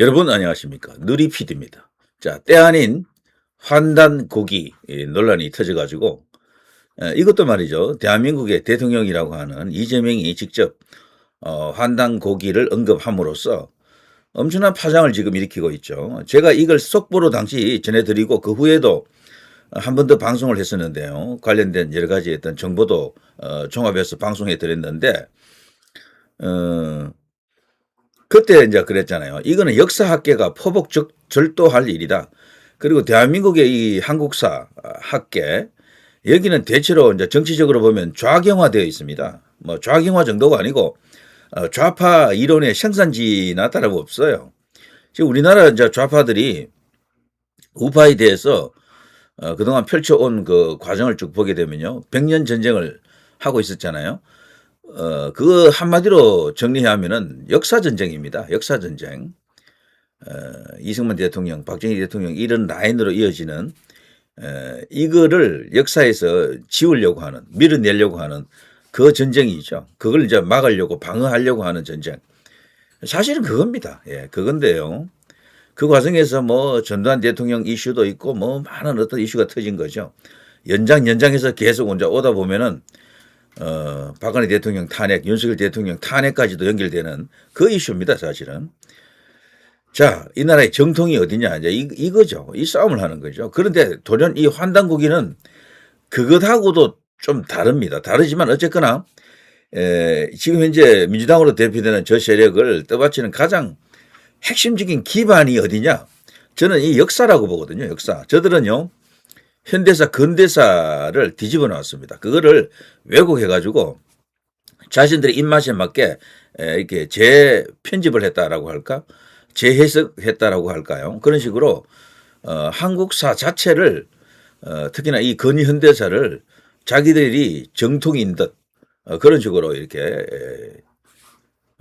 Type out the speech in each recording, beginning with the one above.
여러분 안녕하십니까 느리피디입니다. 자, 때 아닌 환단 고기 이 논란이 터져가지고 에, 이것도 말이죠. 대한민국의 대통령이라고 하는 이재명이 직접 어, 환단 고기를 언급함으로써 엄청난 파장을 지금 일으키고 있죠. 제가 이걸 속보로 당시 전해드리고 그 후에도 한 번 더 방송을 했었는데요. 관련된 여러 가지 어떤 정보도 어, 종합해서 방송해 드렸는데 어, 그때 이제 그랬잖아요. 이거는 역사학계가 포복 적- 절도할 일이다. 그리고 대한민국의 이 한국사 학계 여기는 대체로 이제 정치적으로 보면 좌경화되어 있습니다. 뭐 좌경화 정도가 아니고 어, 좌파 이론의 생산지나 다름없어요. 지금 우리나라 이제 좌파들이 우파에 대해서 어, 그동안 펼쳐온 그 과정을 쭉 보게 되면요. 백년 전쟁을 하고 있었잖아요. 어, 그거 한마디로 정리하면은 역사전쟁입니다. 역사전쟁. 어, 이승만 대통령, 박정희 대통령 이런 라인으로 이어지는 에, 이거를 역사에서 지우려고 하는, 밀어내려고 하는 그 전쟁이죠. 그걸 이제 막으려고 방어하려고 하는 전쟁. 사실은 그겁니다. 예, 그건데요. 그 과정에서 뭐 전두환 대통령 이슈도 있고 뭐 많은 어떤 이슈가 터진 거죠. 연장 연장해서 계속 이제 오다 보면은 어, 박근혜 대통령 탄핵, 윤석열 대통령 탄핵까지도 연결되는 그 이슈입니다, 사실은. 자, 이 나라의 정통이 어디냐, 이제 이, 이거죠. 이 싸움을 하는 거죠. 그런데 돌연 이 환단국이는 그것하고도 좀 다릅니다. 다르지만 어쨌거나, 에, 지금 현재 민주당으로 대표되는 저 세력을 떠받치는 가장 핵심적인 기반이 어디냐? 저는 이 역사라고 보거든요, 역사. 저들은요, 현대사, 근대사를 뒤집어 놨습니다. 그거를 왜곡해 가지고 자신들의 입맛에 맞게 에, 이렇게 재편집을 했다라고 할까? 재해석했다라고 할까요? 그런 식으로 어, 한국사 자체를 어, 특히나 이 근현대사를 자기들이 정통인 듯 어, 그런 식으로 이렇게 에,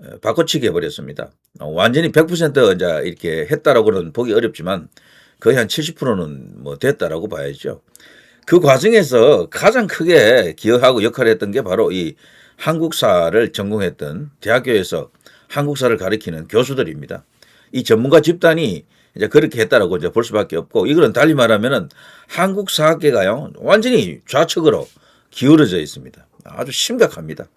에, 바꿔치기 해버렸습니다. 어, 완전히 100% 이제 이렇게 했다라고는 보기 어렵지만 거의 한 70%는 뭐 됐다라고 봐야죠. 그 과정에서 가장 크게 기여하고 역할을 했던 게 바로 이 한국사를 전공했던 대학교에서 한국사를 가리키는 교수들입니다. 이 전문가 집단이 이제 그렇게 했다라고 이제 볼 수밖에 없고 이거는 달리 말하면은 한국 사학계가요 완전히 좌측으로 기울어져 있습니다. 아주 심각합니다.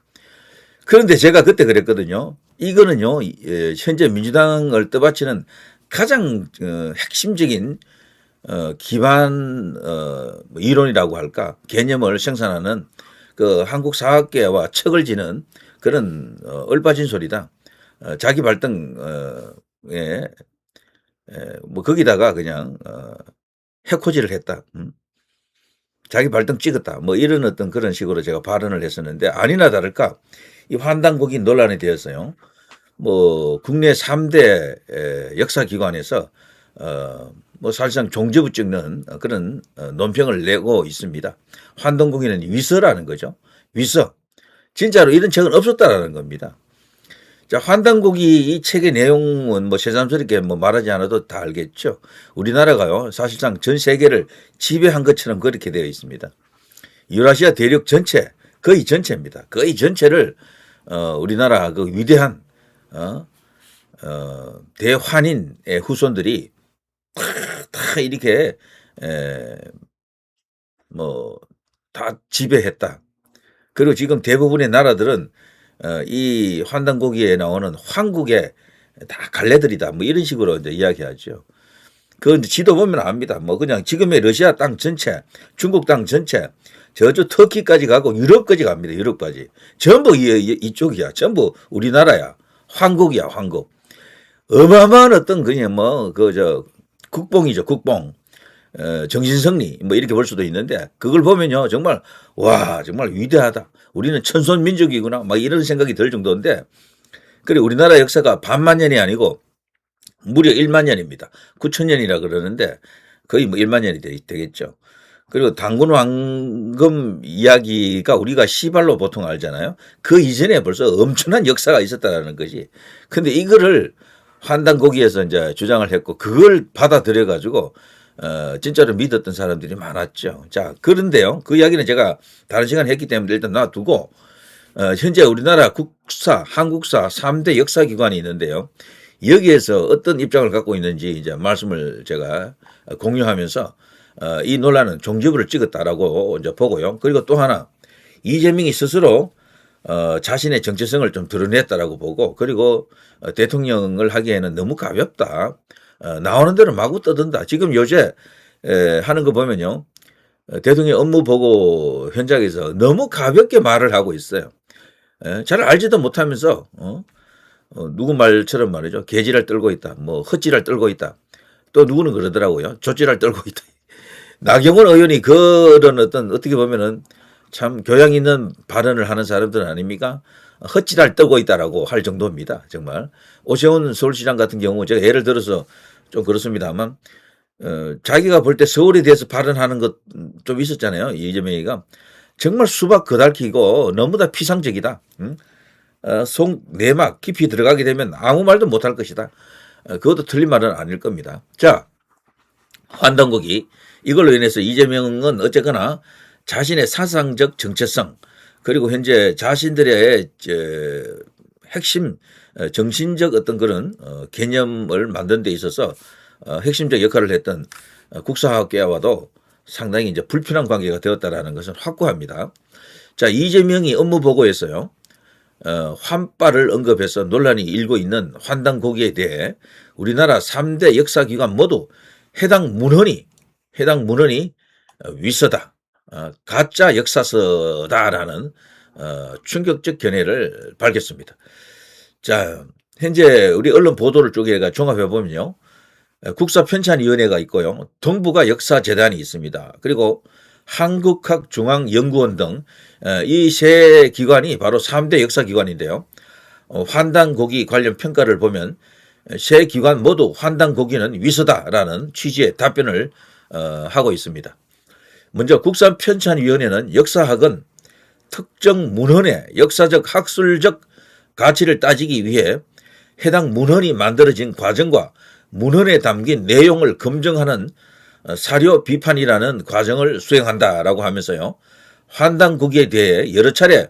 그런데 제가 그때 그랬거든요. 이거는요 예, 현재 민주당을 떠받치는 가장 어, 핵심적인 어, 기반 어, 뭐 이론이라고 할까 개념을 생산하는 그 한국 사학계와 척을 지는 그런 어, 얼빠진 소리다. 어, 자기 발등 어, 에, 에, 뭐 거기다가 그냥 어, 해코지를 했다. 음. 자기 발등 찍었다. 뭐 이런 어떤 그런 식으로 제가 발언을 했었는데 아니나 다를까 이 환단국이 논란이 되었어요. 뭐 국내 3대 역사기관에서 어, 뭐 사실상 종지부 찍는 그런 어, 논평을 내고 있습니다. 환동국에는 위서라는 거죠. 위서. 진짜로 이런 책은 없었다라는 겁니다. 자, 환단국이 이 책의 내용은 뭐 새삼스럽게 뭐 말하지 않아도 다 알겠죠. 우리나라가요, 사실상 전 세계를 지배한 것처럼 그렇게 되어 있습니다. 유라시아 대륙 전체, 거의 전체입니다. 거의 전체를, 어, 우리나라 그 위대한, 어, 어, 대환인의 후손들이 다, 다 이렇게, 에, 뭐, 다 지배했다. 그리고 지금 대부분의 나라들은 어, 이 환단고기에 나오는 황국의 다 갈래들이다. 뭐 이런 식으로 이제 이야기하죠. 그 지도 보면 압니다. 뭐 그냥 지금의 러시아 땅 전체, 중국 땅 전체, 저쪽 터키까지 가고 유럽까지 갑니다. 유럽까지. 전부 이, 이- 이쪽이야. 전부 우리나라야. 황국이야, 황국. 어마어마한 어떤 그냥 뭐 그 저 국뽕이죠, 국뽕. 어, 정신승리 뭐 이렇게 볼 수도 있는데 그걸 보면요 정말 와 정말 위대하다 우리는 천손 민족이구나 막 이런 생각이 들 정도인데 그래 우리나라 역사가 반만 년이 아니고 무려 1만 년입니다 9천 년이라 그러는데 거의 뭐 1만 년이 되, 되겠죠 그리고 당군 왕금 이야기가 우리가 시발로 보통 알잖아요 그 이전에 벌써 엄청난 역사가 있었다라는 거지 근데 이거를 환단고기에서 이제 주장을 했고 그걸 받아들여 가지고 어, 진짜로 믿었던 사람들이 많았죠. 자, 그런데요. 그 이야기는 제가 다른 시간에 했기 때문에 일단 놔두고, 어, 현재 우리나라 국사, 한국사 3대 역사기관이 있는데요. 여기에서 어떤 입장을 갖고 있는지 이제 말씀을 제가 공유하면서 어, 이 논란은 종지부를 찍었다라고 이제 보고요. 그리고 또 하나 이재명이 스스로 어, 자신의 정체성을 좀 드러냈다라고 보고 그리고 어, 대통령을 하기에는 너무 가볍다. 어, 나오는 대로 마구 떠든다. 지금 요새 에, 하는 거 보면요. 어, 대통령 업무 보고 현장에서 너무 가볍게 말을 하고 있어요. 에, 잘 알지도 못하면서 어? 어, 누구 말처럼 말이죠. 개지랄 떨고 있다. 뭐 헛지랄 떨고 있다. 또 누구는 그러더라고요. 조지랄 떨고 있다. 나경원 의원이 그런 어떤 어떻게 보면은 참 교양 있는 발언을 하는 사람들 아닙니까? 헛지랄 떨고 있다라고 할 정도입니다. 정말. 오세훈 서울시장 같은 경우 제가 예를 들어서 좀 그렇습니다만 어, 자기가 볼 때 서울에 대해서 발언하는 것 좀 있었잖아요. 이재명이가 정말 수박 거달키고 너무나 피상적이다. 응? 어, 속 내막 깊이 들어가게 되면 아무 말도 못할 것이다. 어, 그것도 틀린 말은 아닐 겁니다. 자, 환단국이 이걸로 인해서 이재명은 어쨌거나 자신의 사상적 정체성 그리고 현재 자신들의 저, 핵심 어, 정신적 어떤 그런 어, 개념을 만드는 데 있어서 어, 핵심적 역할을 했던 어, 국사학계와도 상당히 이제 불편한 관계가 되었다라는 것은 확고합니다. 자, 이재명이 업무 보고에서요. 어, 환빠를 언급해서 논란이 일고 있는 환당 고기에 대해 우리나라 3대 역사기관 모두 해당 문헌이 해당 문헌이 어, 위서다, 어, 가짜 역사서다라는 어, 충격적 견해를 밝혔습니다. 자, 현재 우리 언론 보도를 쪼개가 종합해 보면요. 국사편찬위원회가 있고요. 동북아 역사재단이 있습니다. 그리고 한국학중앙연구원 등 이 세 기관이 바로 3대 역사기관인데요. 어, 환단고기 관련 평가를 보면 세 기관 모두 환단고기는 위서다라는 취지의 답변을 어, 하고 있습니다. 먼저 국산편찬위원회는 역사학은 특정 문헌의 역사적 학술적 가치를 따지기 위해 해당 문헌이 만들어진 과정과 문헌에 담긴 내용을 검증하는 어, 사료 비판이라는 과정을 수행한다라고 하면서요. 환단국에 대해 여러 차례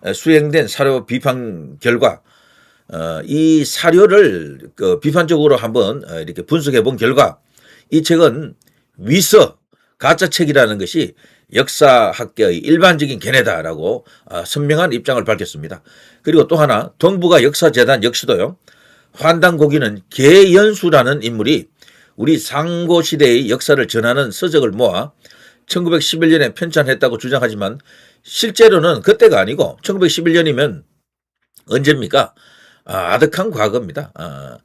어, 수행된 사료 비판 결과 어, 이 사료를 그 비판적으로 한번 이렇게 분석해 본 결과 이 책은 위서 가짜 책이라는 것이 역사학계의 일반적인 견해다라고 선명한 입장을 밝혔습니다. 그리고 또 하나 동북아 역사재단 역시도요. 환단고기는 계연수라는 인물이 우리 상고 시대의 역사를 전하는 서적을 모아 1911년에 편찬했다고 주장하지만 실제로는 그때가 아니고 1911년이면 언제입니까? 아, 아득한 과거입니다. 아,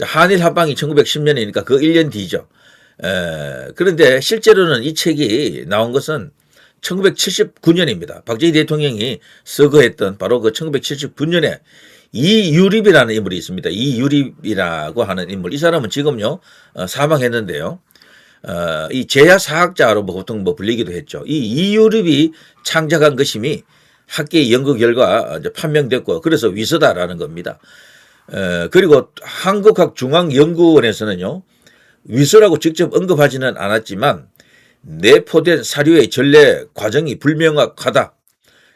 한일 합방이 1910년이니까 그 1년 뒤죠. 에, 그런데 실제로는 이 책이 나온 것은 1979년입니다. 박정희 대통령이 서거했던 바로 그 1979년에 이유립이라는 인물이 있습니다. 이유립이라고 하는 인물. 이 사람은 지금요, 어, 사망했는데요. 어, 이 제야 사학자로 뭐 보통 뭐 불리기도 했죠. 이 이유립이 창작한 것임이 학계의 연구 결과 이제 판명됐고 그래서 위서다라는 겁니다. 어, 그리고 한국학중앙연구원에서는요, 위서라고 직접 언급하지는 않았지만 내포된 사료의 전례 과정이 불명확하다.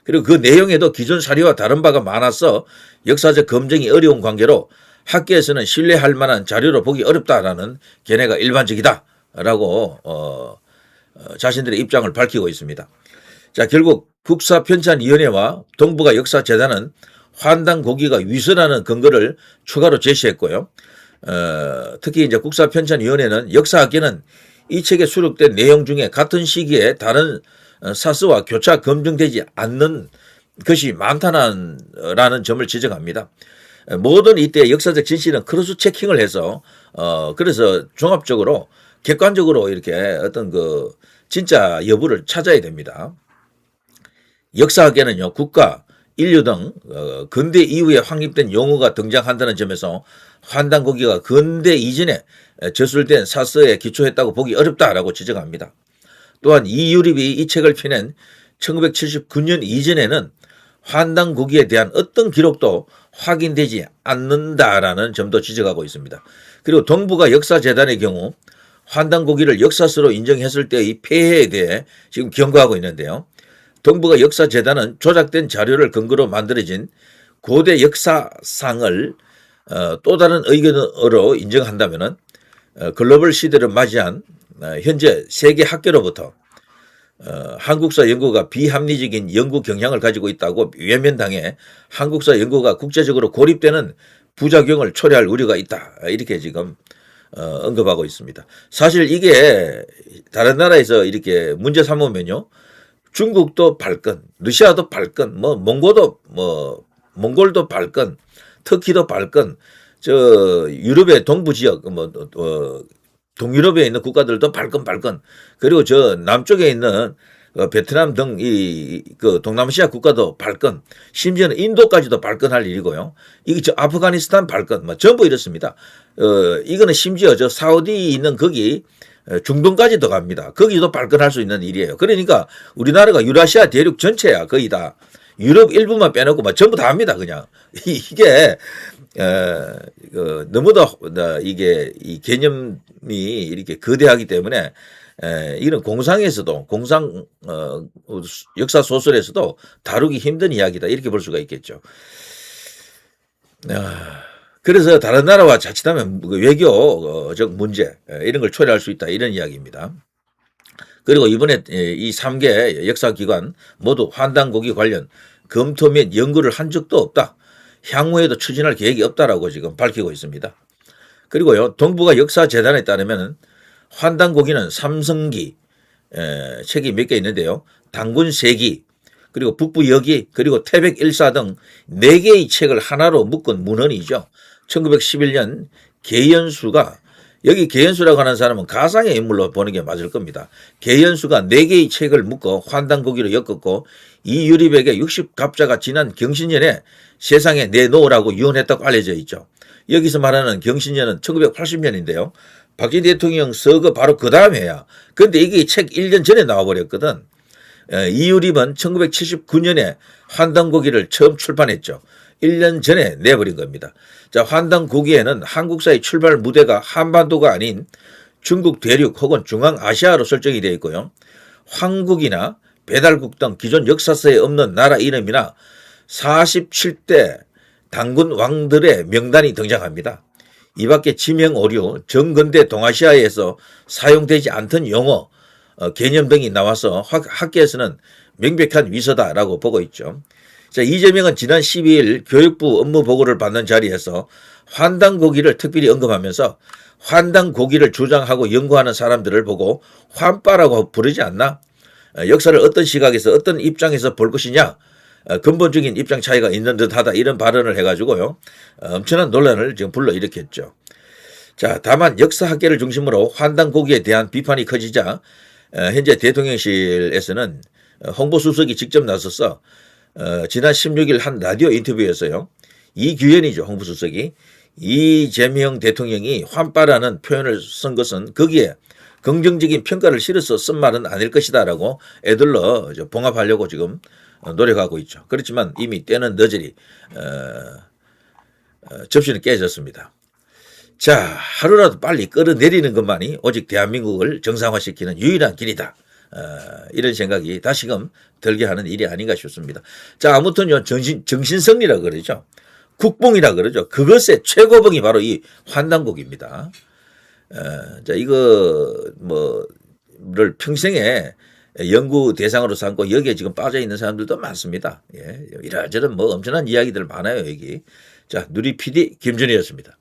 그리고 그 내용에도 기존 사료와 다른 바가 많아서 역사적 검증이 어려운 관계로 학계에서는 신뢰할 만한 자료로 보기 어렵다라는 견해가 일반적이다라고 어, 어, 자신들의 입장을 밝히고 있습니다. 자 결국 국사편찬위원회와 동북아 역사재단은 환당 고기가 위선하는 근거를 추가로 제시했고요. 어, 특히 이제 국사편찬위원회는 역사학계는 이 책에 수록된 내용 중에 같은 시기에 다른 어, 사스와 교차 검증되지 않는 것이 많다는 점을 지적합니다. 모든 이때 역사적 진실은 크로스 체킹을 해서 어 그래서 종합적으로 객관적으로 이렇게 어떤 그 진짜 여부를 찾아야 됩니다. 역사학에는요 국가, 인류 등 어, 근대 이후에 확립된 용어가 등장한다는 점에서 환단고기가 근대 이전에 저술된 사서에 기초했다고 보기 어렵다라고 지적합니다. 또한 이유립이 이 책을 펴낸 1979년 이전에는 환당고기에 대한 어떤 기록도 확인되지 않는다라는 점도 지적하고 있습니다. 그리고 동북아 역사재단의 경우 환당고기를 역사서로 인정했을 때의 폐해에 대해 지금 경고하고 있는데요. 동북아 역사재단은 조작된 자료를 근거로 만들어진 고대 역사상을 어, 또 다른 의견으로 인정한다면은 어, 글로벌 시대를 맞이한 어, 현재 세계 학계로부터 어, 한국사 연구가 비합리적인 연구 경향을 가지고 있다고 외면당해 한국사 연구가 국제적으로 고립되는 부작용을 초래할 우려가 있다. 이렇게 지금 어, 언급하고 있습니다. 사실 이게 다른 나라에서 이렇게 문제 삼으면요. 중국도 발건, 러시아도 발건, 뭐 몽고도 뭐 몽골도 발건, 터키도 발건, 저 유럽의 동부 지역 뭐 어, 동유럽에 있는 국가들도 발건 그리고 저 남쪽에 있는 어, 베트남 등 이 그 동남아시아 국가도 발건 심지어는 인도까지도 발건할 일이고요. 이게 저 아프가니스탄 발건 뭐 전부 이렇습니다. 어 이거는 심지어 저 사우디 있는 거기 어, 중동까지도 갑니다. 거기도 발건할 수 있는 일이에요. 그러니까 우리나라가 유라시아 대륙 전체야 거의 다 유럽 일부만 빼놓고 막 전부 다 합니다. 그냥 이게 어, 그 너무도 어, 이게 이 개념이 이렇게 거대하기 때문에 에, 이런 공상에서도 공상 어, 역사 소설에서도 다루기 힘든 이야기다 이렇게 볼 수가 있겠죠. 아, 그래서 다른 나라와 자칫하면 그 외교적 문제 에, 이런 걸 초래할 수 있다 이런 이야기입니다. 그리고 이번에 에, 이 3개 역사기관 모두 환단고기 관련 검토 및 연구를 한 적도 없다. 향후에도 추진할 계획이 없다라고 지금 밝히고 있습니다. 그리고요, 동북아 역사재단에 따르면 환단고기는 삼성기 에, 책이 몇 개 있는데요. 당군 세기, 그리고 북부 여기, 그리고 태백 일사 등네 개의 책을 하나로 묶은 문헌이죠. 1911년 계연수가 여기 계연수라고 하는 사람은 가상의 인물로 보는 게 맞을 겁니다. 계연수가 네 개의 책을 묶어 환단고기로 엮었고 이 유립에게 60갑자가 지난 경신년에 세상에 내놓으라고 유언했다고 알려져 있죠. 여기서 말하는 경신년은 1980년인데요. 박진희 대통령 서거 바로 그 다음 해야. 근데 이게 책 1년 전에 나와버렸거든. 에, 이유립은 1979년에 환단고기를 처음 출판했죠. 1년 전에 내버린 겁니다. 자, 환단고기에는 한국사의 출발 무대가 한반도가 아닌 중국 대륙 혹은 중앙아시아로 설정이 되어 있고요. 황국이나 배달국 등 기존 역사서에 없는 나라 이름이나 47대 당군 왕들의 명단이 등장합니다. 이 밖에 지명 오류, 정근대 동아시아에서 사용되지 않던 용어, 어, 개념 등이 나와서 학, 학계에서는 명백한 위서다라고 보고 있죠. 자, 이재명은 지난 12일 교육부 업무 보고를 받는 자리에서 환단 고기를 특별히 언급하면서 환단 고기를 주장하고 연구하는 사람들을 보고 환빠라고 부르지 않나? 어, 역사를 어떤 시각에서 어떤 입장에서 볼 것이냐? 어, 근본적인 입장 차이가 있는 듯하다 이런 발언을 해가지고요 어, 엄청난 논란을 지금 불러일으켰죠. 자 다만 역사학계를 중심으로 환단고기에 대한 비판이 커지자 어, 현재 대통령실에서는 홍보수석이 직접 나서서 지난 16일 한 라디오 인터뷰에서요 이규현이죠 홍보수석이 이재명 대통령이 환빠라는 표현을 쓴 것은 거기에 긍정적인 평가를 실어서 쓴 말은 아닐 것이다라고 애들러 봉합하려고 지금 어, 노력하고 있죠. 그렇지만 이미 때는 늦으리 어, 어, 접시는 깨졌습니다. 자 하루라도 빨리 끌어내리는 것만이 오직 대한민국을 정상화시키는 유일한 길이다. 어, 이런 생각이 다시금 들게 하는 일이 아닌가 싶습니다. 자 아무튼요 정신 정신성리라 그러죠. 국뽕이라 그러죠. 그것의 최고봉이 바로 이 환단곡입니다. 어, 자 이거 뭐 를 평생에 연구 대상으로 삼고 여기에 지금 빠져 있는 사람들도 많습니다. 예, 이런저런 뭐 엄청난 이야기들 많아요 여기. 자 누리 PD 김준희였습니다.